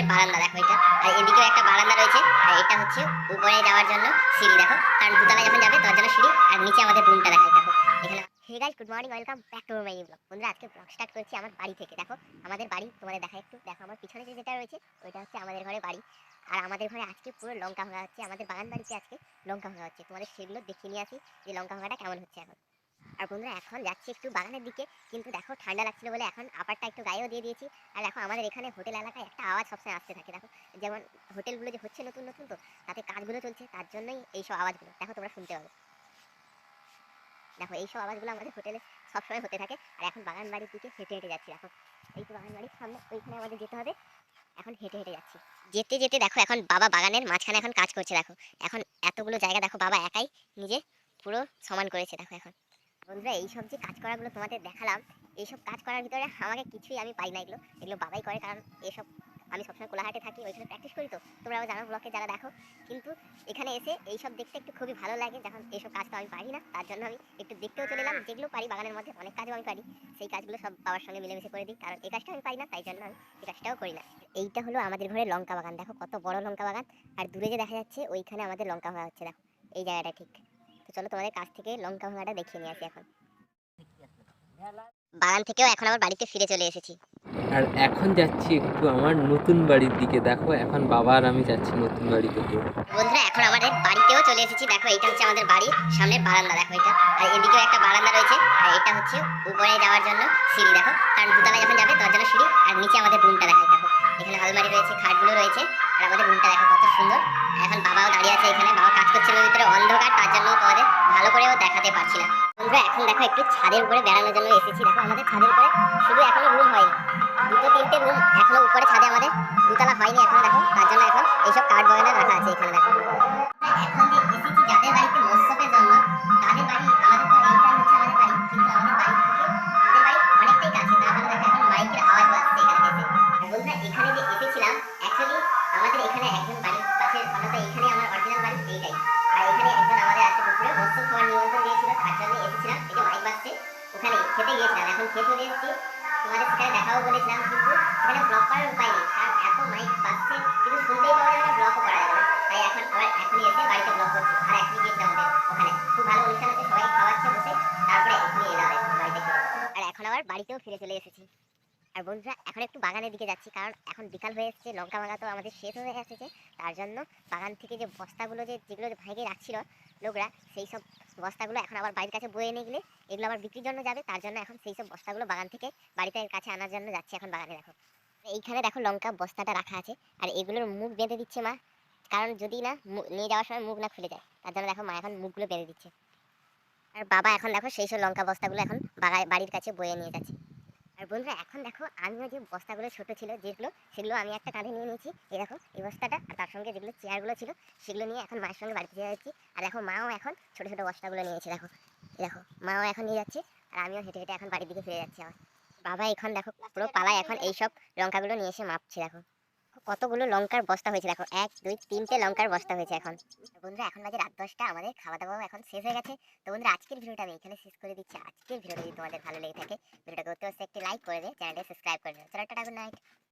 সামনের বারান্দা, দেখো এটা। আর এদিকেও একটা বারান্দা রয়েছে। আর এটা হচ্ছে উপরে যাওয়ার জন্য সিঁড়ি, দেখো। কারণ দুতলা যখন যাবে, তার জন্য সিঁড়ি। আর নিচে আমাদের রুমটা দেখায় দেখো। এখানে hey guys good morning welcome back to my blog বন্ধুরা, আজকে ব্লগ স্টার্ট করছি আমার বাড়ি থেকে। দেখো, আমাদের বাড়ি, তোমাদের দেখা একটু। দেখো, আমার পিছনে যে যেটা রয়েছে, ওইটা হচ্ছে আমাদের ঘরে বাড়ি। আর আমাদের ঘরে আজকে পুরো লঙ্কা ভাঙা হচ্ছে। আমাদের বাগান বাড়িতে আজকে লঙ্কা ভাঙা হচ্ছে। তোমাদের সেগুলো দেখিয়ে নিয়ে আসি যে লঙ্কা ভাঙাটা কেমন হচ্ছে এখন। আর বন্ধুরা, এখন যাচ্ছি একটু বাগানের দিকে। কিন্তু দেখো, ঠান্ডা লাগছিল বলে এখন আপারটা একটু গায়েও দিয়ে দিয়েছি। আর দেখো, আমাদের এখানে হোটেল এলাকায় একটা আওয়াজ সবসময় আসতে থাকে। দেখো, যেমন হোটেলগুলো যে হচ্ছে নতুন নতুন তো, তাতে কাজগুলো চলছে, তার জন্যই এইসব আওয়াজগুলো। দেখো, তোমরা শুনতে পাবে। দেখো এইসব আওয়াজগুলো আমাদের হোটেলে সবসময় হতে থাকে। আর এখন বাগান বাড়ির দিকে হেঁটে হেঁটে যাচ্ছি। দেখো, এই তো বাগান বাড়ির সামনে, ওইখানে আমাদের যেতে হবে। এখন হেঁটে হেঁটে যাচ্ছি। যেতে যেতে দেখো, এখন বাবা বাগানের মাঝখানে এখন কাজ করছে। দেখো, এখন এতগুলো জায়গা দেখো, বাবা একাই নিজে পুরো সমান করেছে। দেখো, এখন বন্ধুরা, এইসব যে কাজ করাগুলো তোমাদের দেখালাম, এইসব কাজ করার ভিতরে আমাকে কিছুই আমি পাই না এগুলো। এগুলো বাবাই করে, কারণ এসব আমি সবসময় কোলাহাটে থাকি, ওইখানে প্র্যাকটিস করি তো। তোমরাও জানো ব্লকে যারা দেখো। কিন্তু এখানে এসে এইসব দেখতে একটু খুবই ভালো লাগে, যখন এইসব কাজ তো আমি পারি না, তার জন্য আমি একটু দেখতেও চলে এলাম। যেগুলো পারি বাগানের মধ্যে, অনেক কাজও আমি পারি। সেই কাজগুলো সব বাবার সঙ্গে মিলেমিশে করে দিই, কারণ এই কাজটা আমি পারি না, তাই জন্য আমি এই কাজটাও করি না। এইটা হলো আমাদের ঘরে লঙ্কা বাগান, দেখো কত বড় লঙ্কা বাগান। আর দূরে যে দেখা যাচ্ছে, ওইখানে আমাদের লঙ্কা ভাঙা হচ্ছে, দেখো। এই জায়গাটা ঠিক। চলো তোমাদের কাছ থেকে লঙ্কা ভাঙাটা দেখিয়ে নিয়ে আসি এখন। বাগান থেকেও এখন আবার বাড়িতে ফিরে চলে এসেছি। আর এখন যাচ্ছি একটু আমার নতুন বাড়ির দিকে। দেখো এখন বাবা আর আমি যাচ্ছি নতুন বাড়ি থেকে। বন্ধুরা এখন আমাদের বাড়িতেও চলে এসেছি। দেখো এটা হচ্ছে আমাদের বাড়ির সামনের বারান্দা দেখো এটা আর এদিকেও একটা বারান্দা রয়েছে। আর এটা হচ্ছে উপরে যাওয়ার জন্য সিঁড়ি দেখো। কারণ দুতলা যখন যাবে তার জন্য সিঁড়ি। আর নিচে আমাদের রুমটা দেখায় দেখো। এখানে আলমারি রয়েছে খাটগুলো রয়েছে। আর আমাদের রুমটা দেখো কত সুন্দর। এখন বাবাও দাঁড়িয়ে আছে এখানে, বাবা কাজ করছিল ভিতরে, অন্ধকার, তার জন্য তোমাদের ভালো করেও দেখাতে পারছি না। বন্ধুরা, এখন দেখো একটু ছাদের উপরে বেড়ানোর জন্য এসেছি। দেখো আমাদের ছাদের উপরে শুধু এখনও রুম হয়নি। দুটো, তিনটে রুম এখনও উপরে ছাদে আমাদের দুতলা হয়নি এখনও, দেখো, তার জন্য এখন এইসব কাঠ বাগানে রাখা আছে এখানে, দেখো। খেতে গিয়েছিলাম, এখন খেতে এসেছি তোমাদের সেখানে দেখাবো বলেছিলাম, কিন্তু সেখানে ব্লক করার উপায় নেই, কারণ এত মাইক বাজছে, কিন্তু শুনতেই পাওয়া যাবে না ব্লকও করা যাবে না। তাই এখন আবার এখনই এসে বাড়িতে ব্লক করছি, আর এখনই গিয়েছিলাম আমাদের ওখানে। খুব ভালো অনুষ্ঠান হচ্ছে, সবাই খাওয়াচ্ছে বসে, তারপরে এখনই এলাম বাড়িতে আর এখন আবার বাড়িতেও ফিরে চলে এসেছি। আর বন্ধুরা, এখন একটু বাগানের দিকে যাচ্ছি, কারণ এখন বিকাল হয়ে এসেছে, লঙ্কা ভাঙা তো আমাদের শেষ হয়ে এসেছে, তার জন্য বাগান থেকে যে বস্তাগুলো যে, যেগুলো ভেঙে রাখছিল লোকরা, সেই সব বস্তাগুলো এখন আবার বাড়ির কাছে বয়ে নিয়ে গেলে, এগুলো আবার বিক্রির জন্য যাবে, তার জন্য এখন সেই সব বস্তাগুলো বাগান থেকে বাড়িতে কাছে আনার জন্য যাচ্ছি এখন বাগানে, দেখো। এইখানে দেখো লঙ্কা বস্তাটা রাখা আছে, আর এগুলোর মুখ বেঁধে দিচ্ছে মা, কারণ যদি না নিয়ে যাওয়ার সময় মুখ না খুলে যায়, তার জন্য দেখো মা এখন মুখগুলো বেঁধে দিচ্ছে। আর বাবা এখন দেখো সেই সব লঙ্কা বস্তাগুলো এখন বাগা- বাড়ির কাছে বয়ে নিয়ে যাচ্ছে। আর বন্ধুরা এখন দেখো আমিও যে বস্তাগুলো ছোট ছিল যেগুলো সেগুলো আমি একটা কাঁধে নিয়ে নিয়েছি। এই দেখো এই বস্তাটা আর তার সঙ্গে যেগুলো চেয়ারগুলো ছিল সেগুলো নিয়ে এখন মায়ের সঙ্গে বাড়িতে যাচ্ছি। আর দেখো মাও এখন ছোট ছোট বস্তাগুলো নিয়েছে দেখো। দেখো মাও এখন নিয়ে যাচ্ছে আর আমিও হেঁটে হেঁটে এখন বাড়ির দিকে ফিরে যাচ্ছি আমার বাবা এখন দেখো পুরো পালায় এখন এইসব লঙ্কাগুলো নিয়ে এসে মাপছে দেখো। কতগুলো লঙ্কার বস্তা হয়েছে? দেখো, এক, দুই, তিনটে লঙ্কার বস্তা হয়েছে এখন। বন্ধুরা, এখন বাজে রাত দশটা, আমাদের খাওয়া দাওয়া এখন শেষ হয়ে গেছে। তো বন্ধুরা, আজকের ভিডিওটা আমি এখানে শেষ করে দিচ্ছি। আজকের ভিডিওটা যদি তোমাদের ভালো লেগে থাকে, ভিডিওটা করতে হচ্ছে একটি লাইক করে দেবে চ্যানেলটা সাবস্ক্রাইব করে দেবে চলো, টাটা গুড নাইট